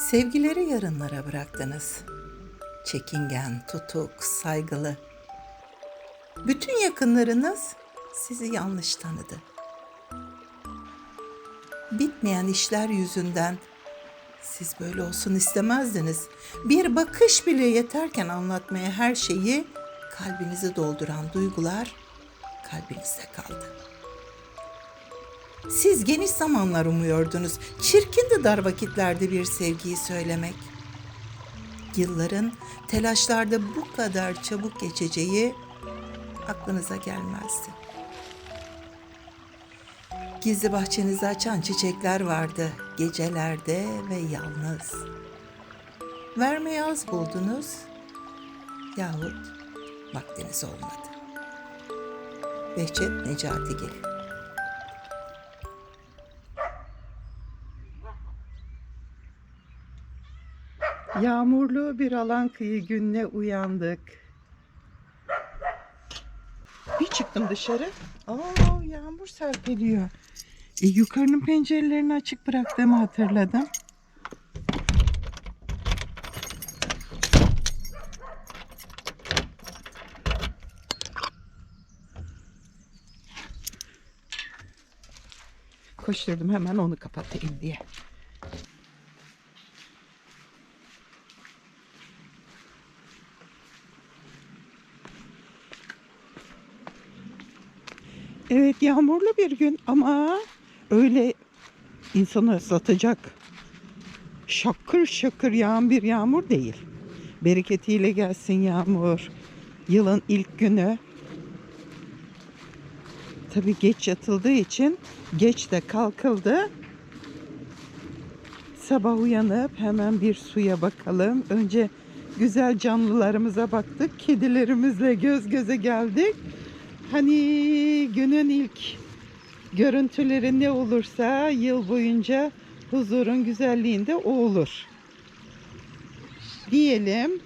Sevgileri yarınlara bıraktınız. Çekingen, tutuk, saygılı. Bütün yakınlarınız sizi yanlış tanıdı. Bitmeyen işler yüzünden siz böyle olsun istemezdiniz. Bir bakış bile yeterken anlatmaya her şeyi kalbinizi dolduran duygular kalbinizde kaldı. Siz geniş zamanlar umuyordunuz. Çirkindi dar vakitlerde bir sevgiyi söylemek. Yılların telaşlarda bu kadar çabuk geçeceği aklınıza gelmezdi. Gizli bahçenizi açan çiçekler vardı gecelerde ve yalnız. Vermeyi az buldunuz yahut vaktiniz olmadı. Behçet Necatigil Yağmurlu bir alan kıyı gününe uyandık. Bir çıktım dışarı. Aa yağmur serpiliyor. E, yukarının pencerelerini açık bıraktığımı hatırladım. Koşturdum hemen onu kapatayım diye. Evet yağmurlu bir gün ama öyle insanı ıslatacak şakır şakır yağan bir yağmur değil. Bereketiyle gelsin yağmur. Yılın ilk günü. Tabii geç yatıldığı için geç de kalkıldı. Sabah uyanıp hemen bir suya bakalım. Önce güzel canlılarımıza baktık. Kedilerimizle göz göze geldik. Hani günün ilk görüntüleri ne olursa yıl boyunca huzurun güzelliğinde o olur. Diyelim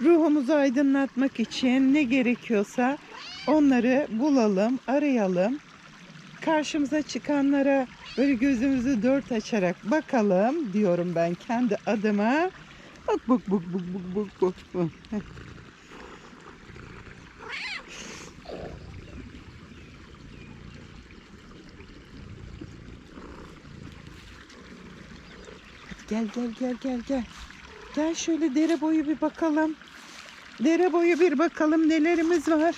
ruhumuzu aydınlatmak için ne gerekiyorsa onları bulalım, arayalım. Karşımıza çıkanlara böyle gözümüzü dört açarak bakalım diyorum ben kendi adıma. Bak bak bak bak bak bak bak. Gel gel gel gel gel. Gel şöyle dere boyu bir bakalım. Dere boyu bir bakalım nelerimiz var.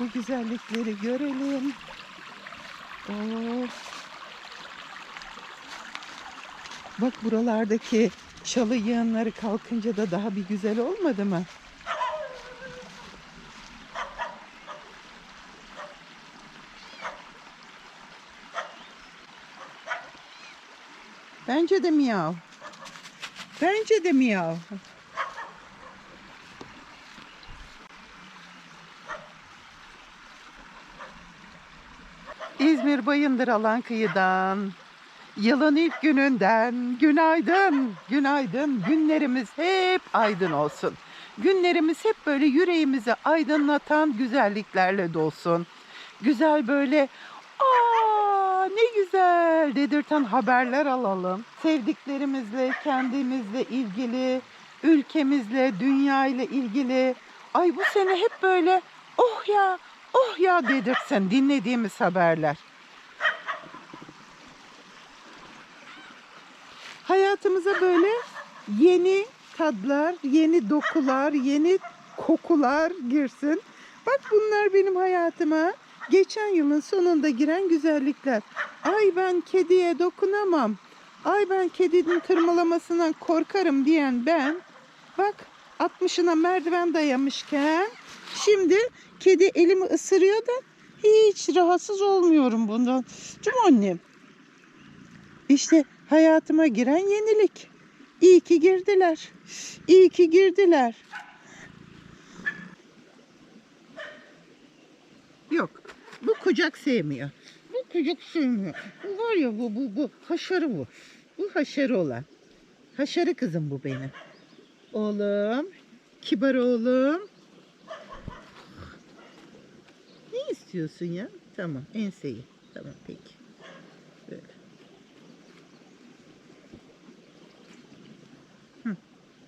Bu güzellikleri görelim. Oo. Bak buralardaki çalı yığınları kalkınca da daha bir güzel olmadı mı? Bence de miyav. Bence de miyav. İzmir Bayındır alan kıyıdan, yılın ilk gününden günaydın, günaydın. Günlerimiz hep aydın olsun. Günlerimiz hep böyle yüreğimizi aydınlatan güzelliklerle dolsun. Güzel böyle aa ne güzel dedirten haberler alalım. Sevdiklerimizle, kendimizle ilgili, ülkemizle, dünya ile ilgili. Ay bu sene hep böyle oh ya, oh ya dedirtsin dinlediğimiz haberler. Hayatımıza böyle yeni tadlar, yeni dokular, yeni kokular girsin. Bak bunlar benim hayatıma geçen yılın sonunda giren güzellikler. Ay ben kediye dokunamam. Ay ben kedinin tırmalamasından korkarım diyen ben. Bak 60'ına merdiven dayamışken şimdi kedi elimi ısırıyor da hiç rahatsız olmuyorum bundan. Değil annem? İşte hayatıma giren yenilik. İyi ki girdiler. İyi ki girdiler. kucak sevmiyor. Bu kucak sevmiyor. Bu var ya bu bu bu haşarı bu. Bu haşarı olan. Haşarı kızım bu benim. Oğlum. Kibar oğlum. Ne istiyorsun ya? Tamam enseyi. Tamam peki. Böyle. Hı.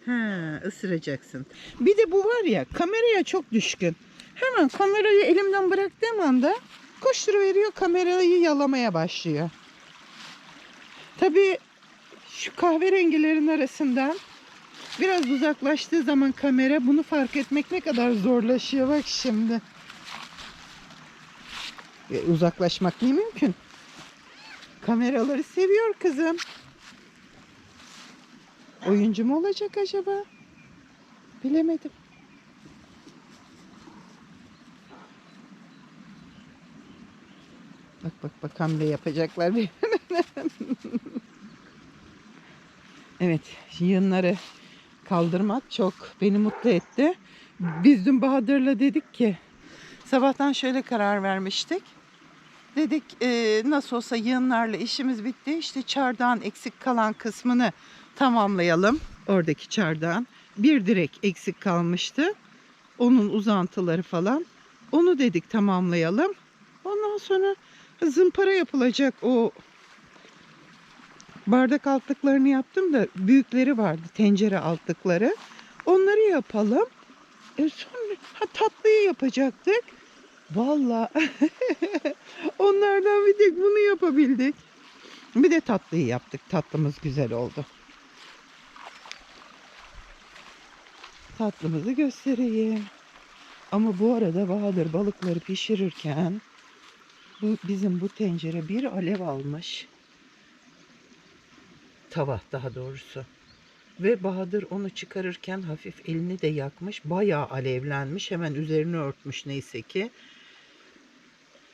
Ha, ısıracaksın. Bir de bu var ya kameraya çok düşkün. Hemen kamerayı elimden bıraktığım anda koşturuveriyor kamerayı yalamaya başlıyor. Tabii şu kahverengilerin arasından biraz uzaklaştığı zaman kamera bunu fark etmek ne kadar zorlaşıyor bak şimdi. E, uzaklaşmak ne mümkün? Kameraları seviyor kızım. Oyuncu mu olacak acaba? Bilemedim. Bak bak bak hamle yapacaklar. evet yığınları kaldırmak çok beni mutlu etti. Biz dün Bahadır'la dedik ki sabahtan şöyle karar vermiştik. Dedik e, nasıl olsa yığınlarla işimiz bitti. İşte çardağın eksik kalan kısmını tamamlayalım. Oradaki çardağın. Bir direk eksik kalmıştı. Onun uzantıları falan. Onu dedik tamamlayalım. Ondan sonra zımpara yapılacak o bardak altlıklarını yaptım da büyükleri vardı tencere altlıkları. Onları yapalım. E sonra ha, tatlıyı yapacaktık. Vallahi onlardan bir tek bunu yapabildik. Bir de tatlıyı yaptık. Tatlımız güzel oldu. Tatlımızı göstereyim. Ama bu arada Bahadır balıkları pişirirken bu bizim bu tencere bir alev almış. Tava daha doğrusu. Ve Bahadır onu çıkarırken hafif elini de yakmış. Bayağı alevlenmiş. Hemen üzerini örtmüş neyse ki.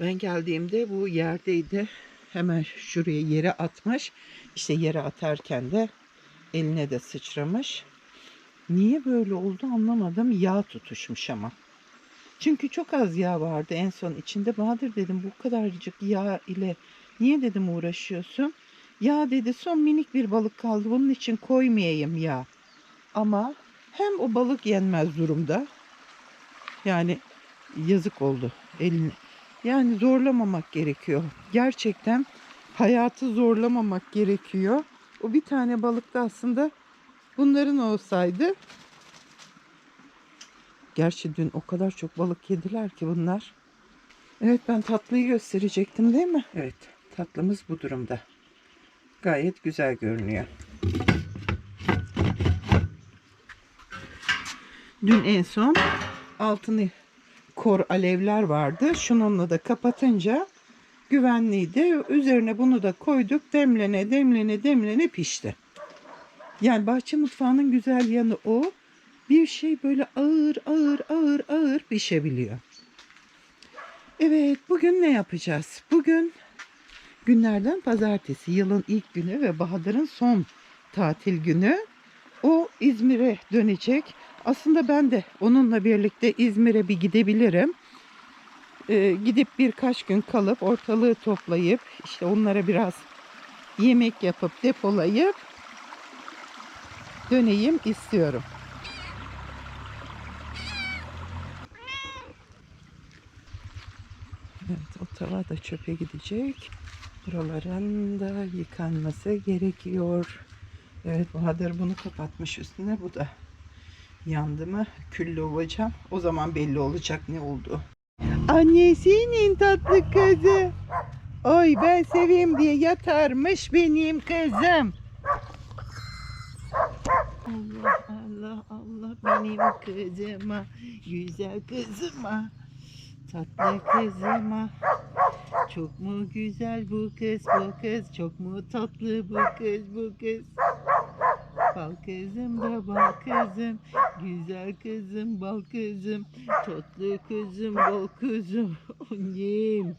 Ben geldiğimde bu yerdeydi. Hemen şuraya yere atmış. İşte yere atarken de eline de sıçramış. Niye böyle oldu anlamadım. Yağ tutuşmuş ama. Çünkü çok az yağ vardı en son içinde. Bahadır dedim bu kadarcık yağ ile niye dedim uğraşıyorsun? Ya dedi son minik bir balık kaldı bunun için koymayayım ya. Ama hem o balık yenmez durumda. Yani yazık oldu eline. Yani zorlamamak gerekiyor. Gerçekten hayatı zorlamamak gerekiyor. O bir tane balık da aslında bunların olsaydı Gerçi dün o kadar çok balık yediler ki bunlar. Evet ben tatlıyı gösterecektim değil mi? Evet tatlımız bu durumda. Gayet güzel görünüyor. Dün en son altını kor alevler vardı. Şununla da kapatınca güvenliydi. Üzerine bunu da koyduk. Demlene demlene demlene pişti. Yani bahçe mutfağının güzel yanı o. Bir şey böyle ağır ağır ağır ağır pişebiliyor. Evet bugün ne yapacağız? Bugün günlerden pazartesi yılın ilk günü ve Bahadır'ın son tatil günü. O İzmir'e dönecek. Aslında ben de onunla birlikte İzmir'e bir gidebilirim. Ee, gidip birkaç gün kalıp ortalığı toplayıp işte onlara biraz yemek yapıp depolayıp döneyim istiyorum. Evet o tava da çöpe gidecek. Buraların da yıkanması gerekiyor. Evet Bahadır bunu kapatmış üstüne. Bu da yandı mı küllü olacağım. O zaman belli olacak ne oldu. Annesinin tatlı kızı. Oy ben seveyim diye yatarmış benim kızım. Allah Allah Allah benim kızıma, güzel kızıma, tatlı kızıma. Çok mu güzel bu kız bu kız, çok mu tatlı bu kız bu kız. Bal kızım da bal kızım, güzel kızım bal kızım, tatlı kızım bal kızım. Annem.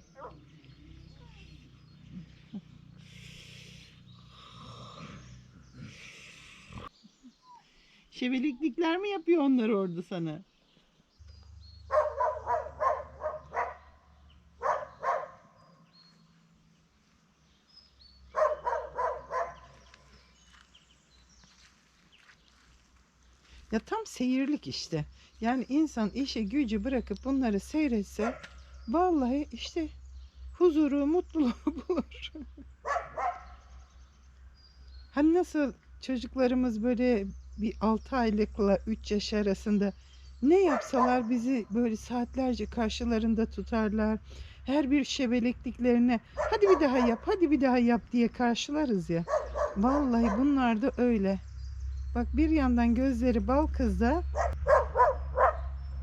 Şebeliklikler mi yapıyor onlar orada sana? Ya tam seyirlik işte. Yani insan işi gücü bırakıp bunları seyretse vallahi işte huzuru, mutluluğu bulur. hani nasıl çocuklarımız böyle bir 6 aylıkla 3 yaş arasında ne yapsalar bizi böyle saatlerce karşılarında tutarlar. Her bir şebelekliklerine hadi bir daha yap, hadi bir daha yap diye karşılarız ya. Vallahi bunlar da öyle. Bak bir yandan gözleri bal kızda.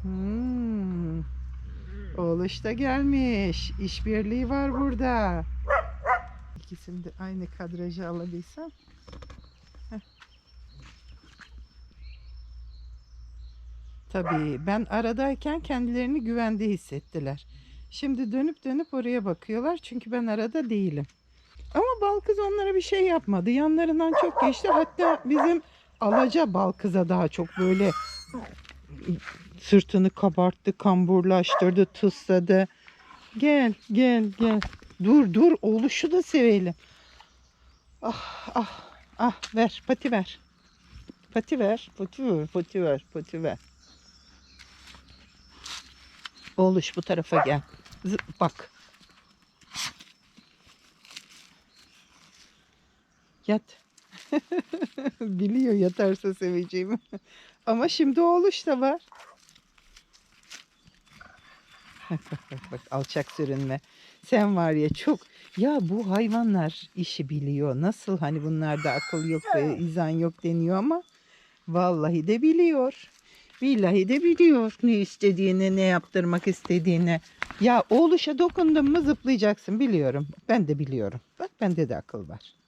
Hmm. Oğluş da gelmiş. İşbirliği var burada. İkisini de aynı kadraja alabilsem. Tabii ben aradayken kendilerini güvende hissettiler. Şimdi dönüp dönüp oraya bakıyorlar çünkü ben arada değilim. Ama bal kız onlara bir şey yapmadı. Yanlarından çok geçti. Hatta bizim alaca bal kıza daha çok böyle sırtını kabarttı, kamburlaştırdı, tısladı. Gel, gel, gel. Dur, dur. Oğluşu da sevelim. Ah, ah, ah. Ver, pati ver. Pati ver, pati ver, pati ver, pati ver. Oğluş bu tarafa gel. Zı- bak. Yat. Biliyor yatarsa seveceğimi. Ama şimdi oğluş da var. Bak bak bak bak alçak sürünme. Sen var ya çok ya bu hayvanlar işi biliyor. Nasıl hani bunlarda akıl yok ve izan yok deniyor ama vallahi de biliyor. Billahi de biliyor ne istediğini, ne yaptırmak istediğini. Ya oğluşa dokundun mu zıplayacaksın biliyorum. Ben de biliyorum. Bak bende de akıl var.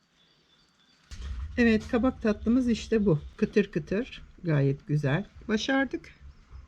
Evet kabak tatlımız işte bu. Kıtır kıtır gayet güzel. Başardık.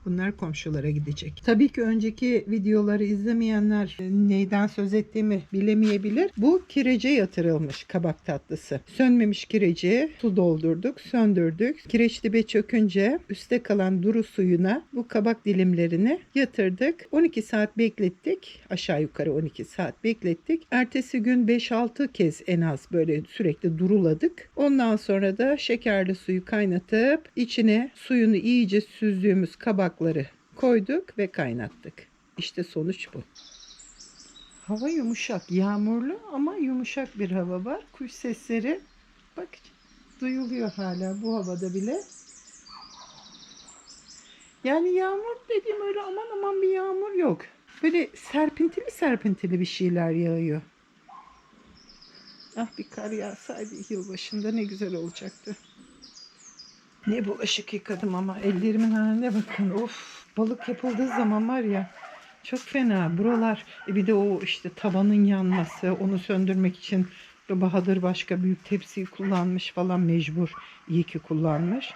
Bunlar komşulara gidecek. Tabii ki önceki videoları izlemeyenler e, neyden söz ettiğimi bilemeyebilir. Bu kirece yatırılmış kabak tatlısı. Sönmemiş kireci su doldurduk, söndürdük. Kireç dibe çökünce üstte kalan duru suyuna bu kabak dilimlerini yatırdık. 12 saat beklettik. Aşağı yukarı 12 saat beklettik. Ertesi gün 5-6 kez en az böyle sürekli duruladık. Ondan sonra da şekerli suyu kaynatıp içine suyunu iyice süzdüğümüz kabakları koyduk ve kaynattık. İşte sonuç bu. Hava yumuşak, yağmurlu ama yumuşak bir hava var. Kuş sesleri bak duyuluyor hala bu havada bile. Yani yağmur dediğim öyle aman aman bir yağmur yok. Böyle serpintili serpintili bir şeyler yağıyor. Ah bir kar yağsaydı yılbaşında ne güzel olacaktı. Ne bulaşık yıkadım ama ellerimin haline bakın. Of balık yapıldığı zaman var ya çok fena. Buralar e bir de o işte tabanın yanması onu söndürmek için Bahadır başka büyük tepsiyi kullanmış falan mecbur. İyi ki kullanmış.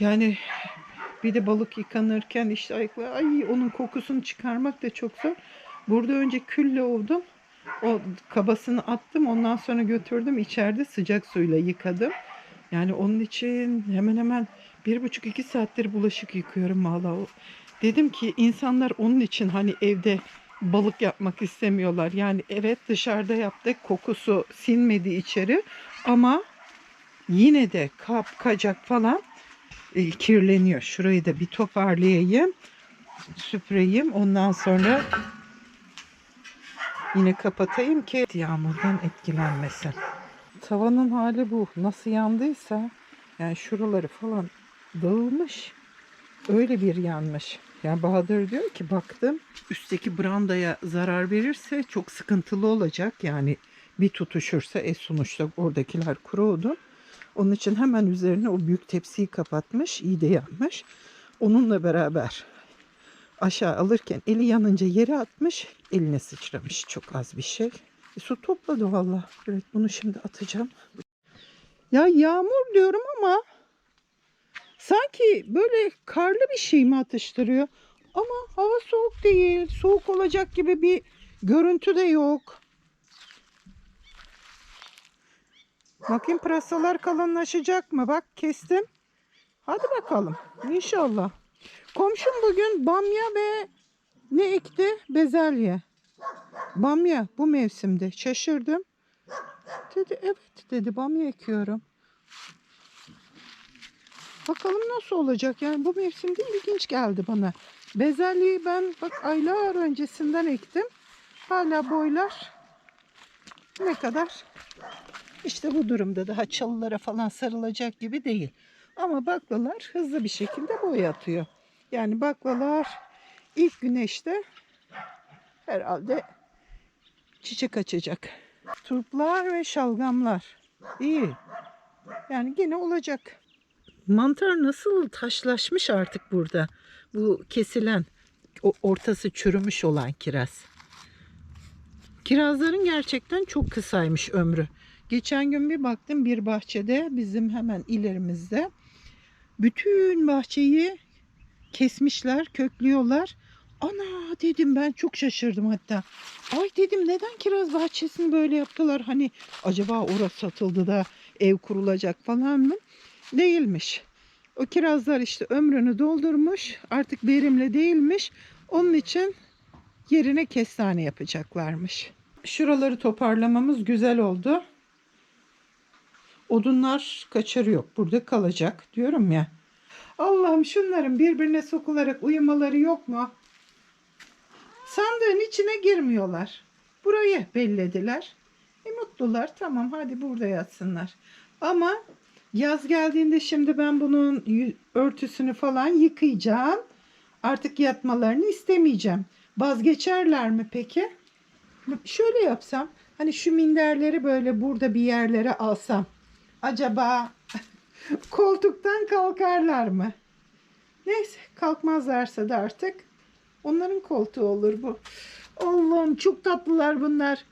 Yani bir de balık yıkanırken işte ayakla ay onun kokusunu çıkarmak da çok zor. Burada önce külle ovdum. O kabasını attım. Ondan sonra götürdüm. içeride sıcak suyla yıkadım. Yani onun için hemen hemen bir buçuk iki saattir bulaşık yıkıyorum valla. Dedim ki insanlar onun için hani evde balık yapmak istemiyorlar. Yani evet dışarıda yaptık kokusu sinmedi içeri ama yine de kap kacak falan e, kirleniyor. Şurayı da bir toparlayayım. Süpüreyim. Ondan sonra yine kapatayım ki yağmurdan etkilenmesin. Tavanın hali bu. Nasıl yandıysa yani şuraları falan dağılmış. Öyle bir yanmış. Yani Bahadır diyor ki baktım üstteki brandaya zarar verirse çok sıkıntılı olacak. Yani bir tutuşursa e sonuçta oradakiler kurudu. Onun için hemen üzerine o büyük tepsiyi kapatmış. iyi de yapmış. Onunla beraber aşağı alırken eli yanınca yere atmış. Eline sıçramış çok az bir şey. E, su topladı valla. Evet bunu şimdi atacağım. Ya yağmur diyorum ama sanki böyle karlı bir şey mi atıştırıyor? Ama hava soğuk değil. Soğuk olacak gibi bir görüntü de yok. Bakayım pırasalar kalınlaşacak mı? Bak kestim. Hadi bakalım. İnşallah. Komşum bugün bamya ve ne ekti? Bezelye. Bamya bu mevsimde. Şaşırdım. Dedi evet dedi bamya ekiyorum. Bakalım nasıl olacak yani bu mevsimde ilginç geldi bana. Bezelyeyi ben bak aylar öncesinden ektim. Hala boylar ne kadar? İşte bu durumda daha çalılara falan sarılacak gibi değil. Ama baklalar hızlı bir şekilde boy atıyor. Yani baklalar ilk güneşte herhalde çiçek açacak. Turplar ve şalgamlar. İyi. Yani gene olacak. Mantar nasıl taşlaşmış artık burada. Bu kesilen, o ortası çürümüş olan kiraz. Kirazların gerçekten çok kısaymış ömrü. Geçen gün bir baktım bir bahçede bizim hemen ilerimizde bütün bahçeyi kesmişler, köklüyorlar. Ana dedim ben çok şaşırdım hatta. Ay dedim neden kiraz bahçesini böyle yaptılar? Hani acaba orası satıldı da ev kurulacak falan mı? Değilmiş. O kirazlar işte ömrünü doldurmuş. Artık verimli değilmiş. Onun için yerine kestane yapacaklarmış. Şuraları toparlamamız güzel oldu. Odunlar kaçarı yok. Burada kalacak diyorum ya. Allah'ım şunların birbirine sokularak uyumaları yok mu? Sandığın içine girmiyorlar. Burayı bellediler. E mutlular. Tamam hadi burada yatsınlar. Ama yaz geldiğinde şimdi ben bunun örtüsünü falan yıkayacağım. Artık yatmalarını istemeyeceğim. Vazgeçerler mi peki? Şöyle yapsam. Hani şu minderleri böyle burada bir yerlere alsam. Acaba koltuktan kalkarlar mı? Neyse kalkmazlarsa da artık onların koltuğu olur bu. Allah'ım çok tatlılar bunlar.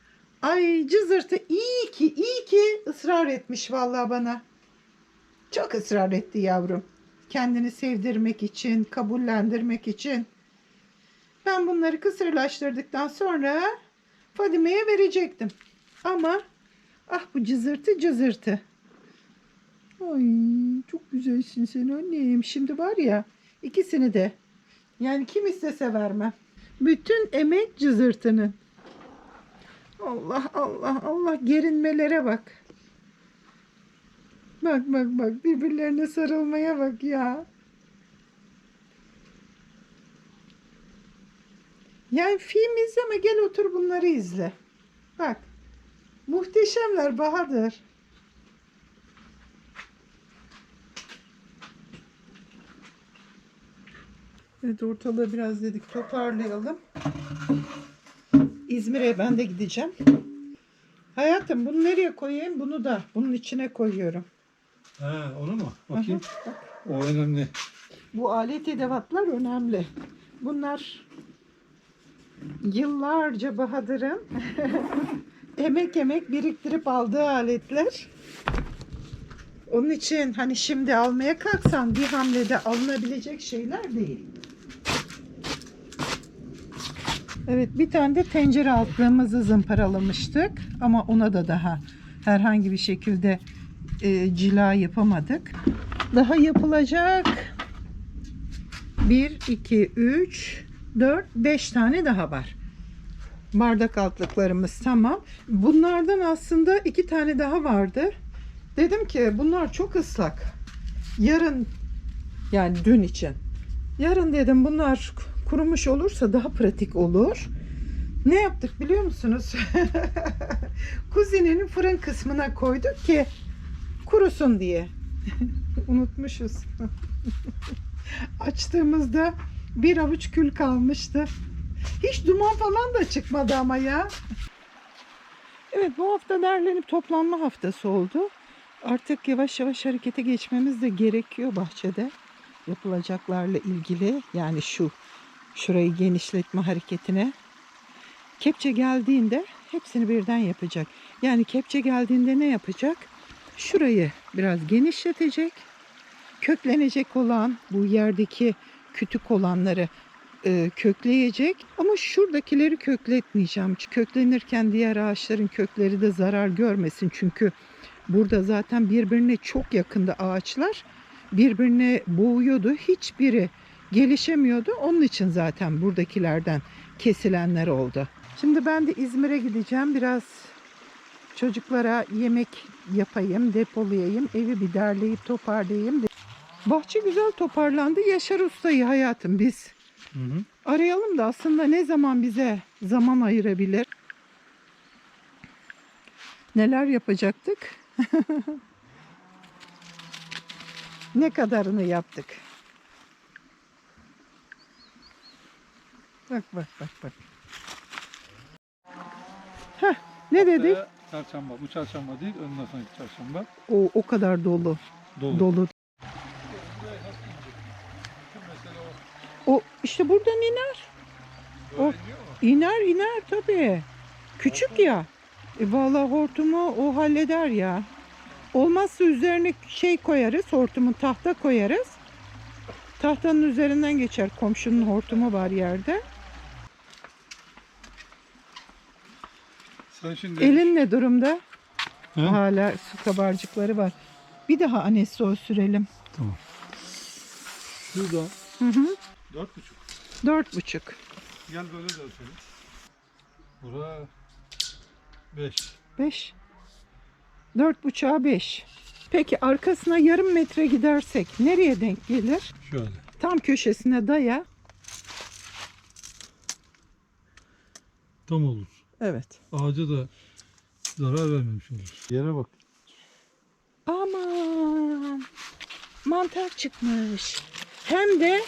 Ay cızırtı iyi ki iyi ki ısrar etmiş vallahi bana. Çok ısrar etti yavrum. Kendini sevdirmek için, kabullendirmek için. Ben bunları kısırlaştırdıktan sonra Fadime'ye verecektim. Ama ah bu cızırtı cızırtı. Ay çok güzelsin sen annem. Şimdi var ya ikisini de yani kim istese vermem. Bütün emek cızırtının. Allah Allah Allah gerinmelere bak. Bak bak bak birbirlerine sarılmaya bak ya. Yani film izleme gel otur bunları izle. Bak. Muhteşemler Bahadır. Evet ortalığı biraz dedik toparlayalım. İzmir'e ben de gideceğim. Hayatım bunu nereye koyayım? Bunu da bunun içine koyuyorum. Ha, onu mu? Bakayım. Aha, O önemli. Bu alet edevatlar önemli. Bunlar yıllarca Bahadır'ın emek emek biriktirip aldığı aletler. Onun için hani şimdi almaya kalksan bir hamlede alınabilecek şeyler değil. Evet bir tane de tencere altlığımızı zımparalamıştık ama ona da daha herhangi bir şekilde e, cila yapamadık. Daha yapılacak 1, 2, 3, 4, 5 tane daha var. Bardak altlıklarımız tamam. Bunlardan aslında iki tane daha vardı. Dedim ki bunlar çok ıslak. Yarın yani dün için. Yarın dedim bunlar kurumuş olursa daha pratik olur. Ne yaptık biliyor musunuz? Kuzinenin fırın kısmına koyduk ki kurusun diye. Unutmuşuz. Açtığımızda bir avuç kül kalmıştı. Hiç duman falan da çıkmadı ama ya. Evet bu hafta derlenip toplanma haftası oldu. Artık yavaş yavaş harekete geçmemiz de gerekiyor bahçede. Yapılacaklarla ilgili yani şu şurayı genişletme hareketine. Kepçe geldiğinde hepsini birden yapacak. Yani kepçe geldiğinde ne yapacak? Şurayı biraz genişletecek. Köklenecek olan bu yerdeki kütük olanları e, kökleyecek. Ama şuradakileri kökletmeyeceğim. Köklenirken diğer ağaçların kökleri de zarar görmesin. Çünkü burada zaten birbirine çok yakında ağaçlar birbirine boğuyordu. Hiçbiri gelişemiyordu. Onun için zaten buradakilerden kesilenler oldu. Şimdi ben de İzmir'e gideceğim. Biraz çocuklara yemek yapayım, depolayayım, evi bir derleyip toparlayayım. Bahçe güzel toparlandı. Yaşar Usta'yı hayatım biz Hı hı. arayalım da aslında ne zaman bize zaman ayırabilir? Neler yapacaktık? Ne kadarını yaptık. Bak bak bak bak. Heh, ne dedik? Haftaya Çarşamba. Bu çarşamba değil. Ondan sonraki çarşamba. O, o kadar dolu. Dolu. Dolu. O işte buradan iner. O iner iner tabii. Küçük ya. E vallahi hortumu o halleder ya. Olmazsa üzerine şey koyarız, hortumu tahta koyarız. Tahtanın üzerinden geçer. Komşunun hortumu var yerde. Sen şimdi Elin ne durumda? He? Hala su kabarcıkları var. Bir daha anesi o sürelim. şuradan Hı hı. dört buçuk. Dört buçuk. Gel böyle de ölçelim. Bura beş. Beş. Dört buçuğa beş. Peki arkasına yarım metre gidersek nereye denk gelir? Şöyle. Tam köşesine daya. Tam olur. Evet. Ağaca da zarar vermemiş olur. Yere bak. Aman. Mantar çıkmış. Hem de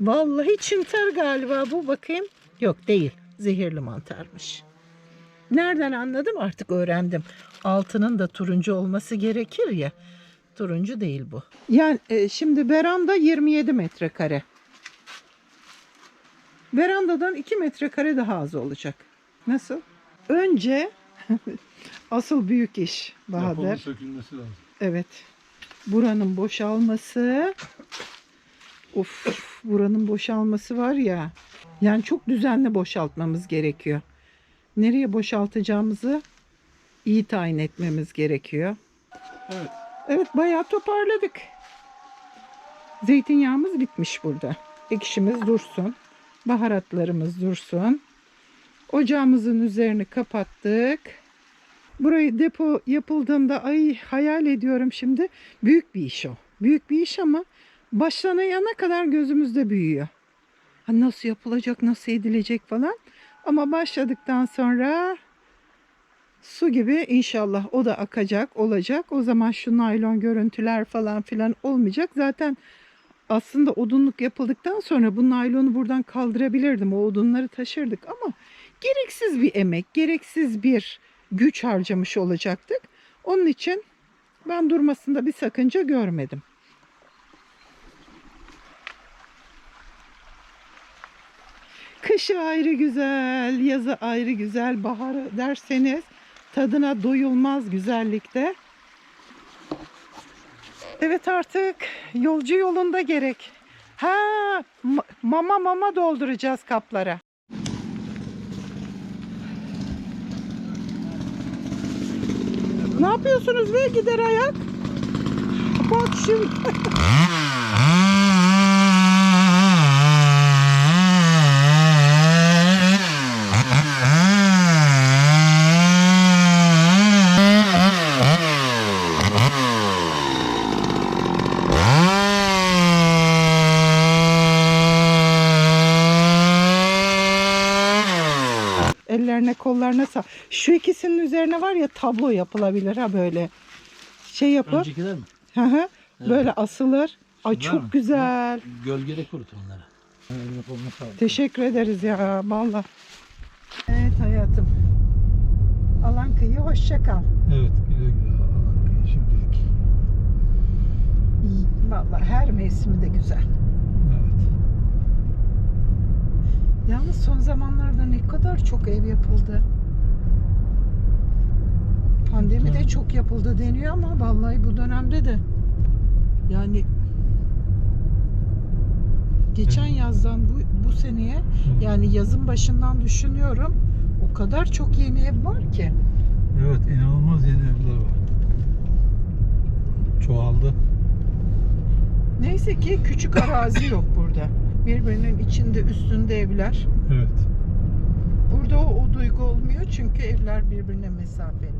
vallahi çıntar galiba bu bakayım. Yok değil. Zehirli mantarmış. Nereden anladım artık öğrendim. Altının da turuncu olması gerekir ya. Turuncu değil bu. Yani e, şimdi veranda 27 metrekare. Verandadan 2 metrekare daha az olacak. Nasıl? Önce asıl büyük iş Bahadır. Yapılmış sökülmesi lazım. Evet. Buranın boşalması. Of, buranın boşalması var ya. Yani çok düzenli boşaltmamız gerekiyor. Nereye boşaltacağımızı iyi tayin etmemiz gerekiyor. Evet. Evet bayağı toparladık. Zeytinyağımız bitmiş burada. Ekşimiz dursun. Baharatlarımız dursun. Ocağımızın üzerini kapattık. Burayı depo yapıldığında ay hayal ediyorum şimdi. Büyük bir iş o. Büyük bir iş ama başlanana kadar gözümüzde büyüyor. Ha, nasıl yapılacak, nasıl edilecek falan. Ama başladıktan sonra su gibi inşallah o da akacak, olacak. O zaman şu naylon görüntüler falan filan olmayacak. Zaten aslında odunluk yapıldıktan sonra bu naylonu buradan kaldırabilirdim. O odunları taşırdık ama gereksiz bir emek, gereksiz bir güç harcamış olacaktık. Onun için ben durmasında bir sakınca görmedim. Kışı ayrı güzel, yazı ayrı güzel, baharı derseniz tadına doyulmaz güzellikte. Evet artık yolcu yolunda gerek. Ha ma- mama mama dolduracağız kaplara. Ne yapıyorsunuz be gider ayak? Bak şimdi. Ellerine kollarına sağ. Şu ikisinin üzerine var ya tablo yapılabilir ha böyle. Şey yapıp Öncekiler mi? hı hı, böyle asılır. Ay Var çok mı? güzel. Gölgede kurut onları. Teşekkür ederiz ya valla. Evet hayatım. Alan kıyı hoşça kal. Evet. Güle güle alan kıyı şimdilik. Valla her mevsimi de güzel. Evet. Yalnız son zamanlarda ne kadar çok ev yapıldı. Pandemi de çok yapıldı deniyor ama vallahi bu dönemde de yani geçen yazdan bu, bu seneye yani yazın başından düşünüyorum o kadar çok yeni ev var ki. Evet. inanılmaz yeni evler var. Çoğaldı. Neyse ki küçük arazi yok burada. Birbirinin içinde üstünde evler. Evet. Burada o, o duygu olmuyor çünkü evler birbirine mesafeli.